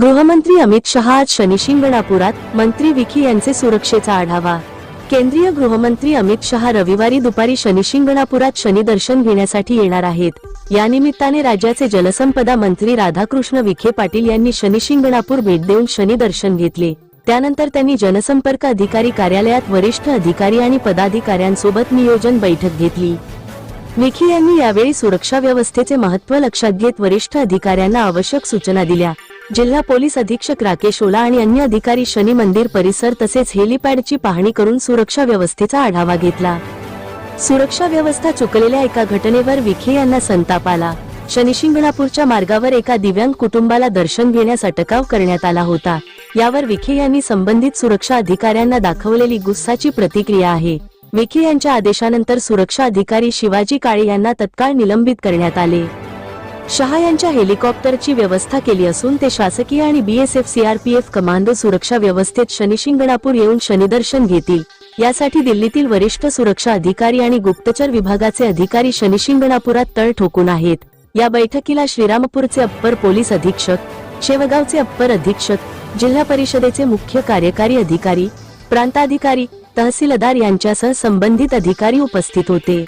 गृहमंत्री अमित शहा आज शनिशिंगणापुरात मंत्री विखी यांचे सुरक्षेचा आढावा. केंद्रीय गृहमंत्री अमित शहा रविवारी दुपारी शनिशिंगणापुरात शनिदर्शन घेण्यासाठी येणार आहेत. या निमित्ताने राज्याचे जलसंपदा मंत्री राधाकृष्ण विखे पाटील यांनी शनिशिंगणापूर भेट देऊन शनिदर्शन घेतले. त्यानंतर त्यांनी जनसंपर्क अधिकारी कार्यालयात वरिष्ठ अधिकारी आणि पदाधिकाऱ्यांसोबत नियोजन बैठक घेतली. विखे यांनी यावेळी सुरक्षा व्यवस्थेचे महत्त्व लक्षात घेत वरिष्ठ अधिकाऱ्यांना आवश्यक सूचना दिल्या. जिल्हा पोलीस अधीक्षक राकेश ओला आणि अन्य अधिकारी शनी मंदिर परिसर तसेच हेलिपॅडची पाहणी करून सुरक्षा व्यवस्थेचा आढावा घेतला. सुरक्षा व्यवस्था चुकलेल्या एका घटनेवर विखे यांना संताप आला. शनिशिंगणापूरच्या मार्गावर एका दिव्यांग कुटुंबाला दर्शन घेण्यास अटकाव करण्यात आला होता. यावर विखे यांनी संबंधित सुरक्षा अधिकाऱ्यांना दाखवलेली गुस्साची प्रतिक्रिया आहे. विखे यांच्या आदेशानंतर सुरक्षा अधिकारी शिवाजी काळे यांना तत्काळ निलंबित करण्यात आले. शहा यांच्या हेलिकॉप्टरची व्यवस्था केली असून ते शासकीय आणि बीएसएफ सीआरपीएफ कमांडो सुरक्षा व्यवस्थेत शनिशिंगणापूर येऊन शनिदर्शन घेतील. यासाठी दिल्लीतील वरिष्ठ सुरक्षा अधिकारी आणि गुप्तचर विभागाचे अधिकारी शनिशिंगणापुरात तळ ठोकून आहेत. या बैठकीला श्रीरामपूरचे अप्पर पोलीस अधीक्षक शेवगावचे अप्पर अधीक्षक जिल्हा परिषदेचे मुख्य कार्यकारी अधिकारी प्रांताधिकारी तहसीलदार यांच्यासह संबंधित अधिकारी उपस्थित होते.